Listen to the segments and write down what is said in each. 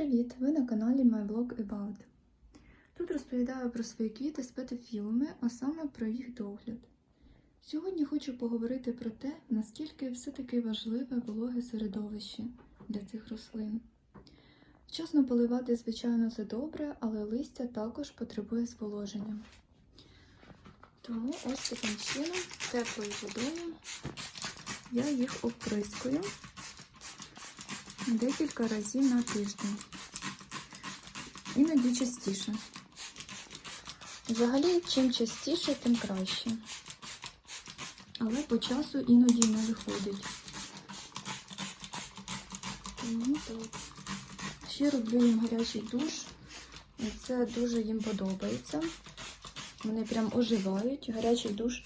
Привіт! Ви на каналі My Blog About. Тут розповідаю про свої квіти з петофілами, а саме про їх догляд. Сьогодні хочу поговорити про те, наскільки все-таки важливе вологе середовище для цих рослин. Вчасно поливати, звичайно, це добре, але листя також потребує зволоження. Тому ось таким чином, теплою водою, я їх оприскую декілька разів на тиждень. Іноді частіше. Взагалі, чим частіше, тим краще. Але по часу іноді не виходить. Тому так. Ще роблю їм гарячий душ. І це дуже їм подобається. Вони прям оживають. Гарячий душ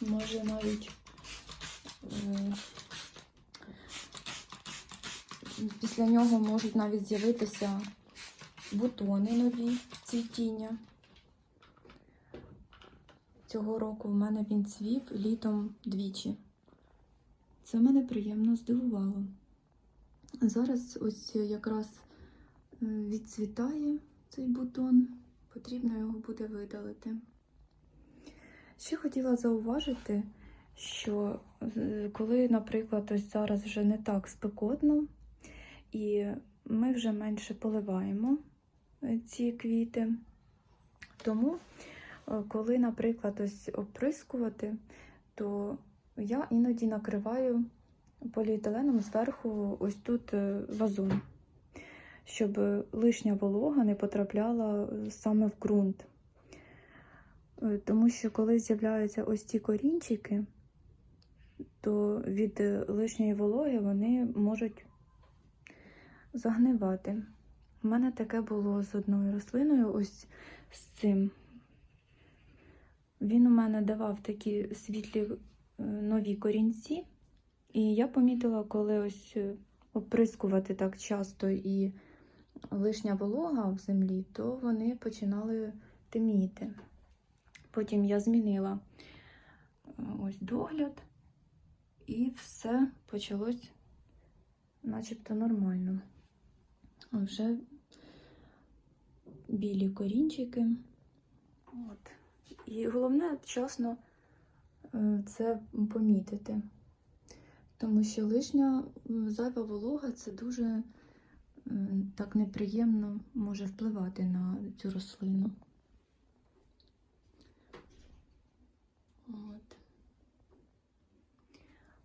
може навіть е, після нього можуть навіть з'явитися бутони нові цвітіння. Цього року в мене він цвів літом двічі. Це мене приємно здивувало. Зараз ось якраз е, відцвітає цей бутон, потрібно його буде видалити. Ще хотіла зауважити, що е, коли, наприклад, ось зараз вже не так спекотно, і ми вже менше поливаємо е, ці квіти. Тому, е, коли, наприклад, ось оприскувати, то я іноді накриваю поліетиленом зверху ось тут е, вазон, щоб лишня волога не потрапляла саме в ґрунт. Тому що коли з'являються ось ці корінчики, то від лишньої вологи вони можуть загнивати. У мене таке було з одною рослиною, ось з цим. Він у мене давав такі світлі е, нові корінці, і я помітила, коли ось е, оприскувати так часто і лишня волога в землі, то вони починали темніти. Потім я змінила е, ось догляд, і все почалось начебто нормально. Вже білі корінчики. От. І головне вчасно е, це помітити. Тому що лишня зайва волога це дуже е, так неприємно може впливати на цю рослину. От.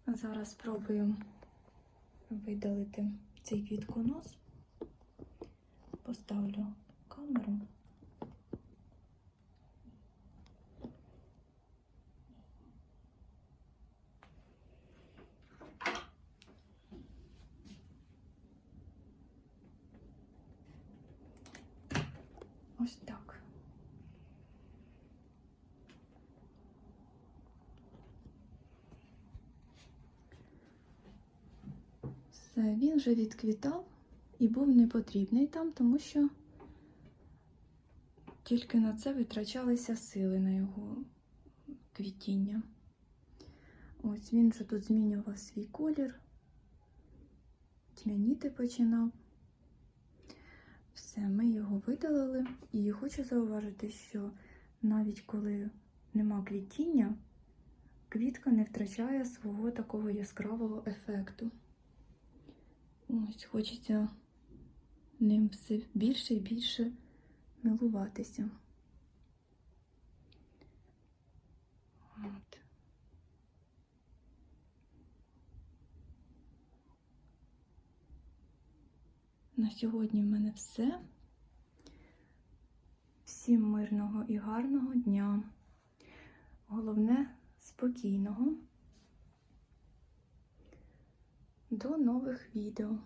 Зараз спробую видалити цей квітконос. Поставлю камеру. Ось так. Все, він вже відквітав І був непотрібний там, тому що тільки на це витрачалися сили на його квітіння. Ось він вже тут змінював свій колір, тьмяніти починав. Все, ми його видалили, і хочу зауважити, що навіть коли нема квітіння, квітка не втрачає свого такого яскравого ефекту. Ось хочеться ним все більше і більше милуватися. От. На сьогодні в мене все. Всім мирного і гарного дня. Головне спокійного. До нових відео.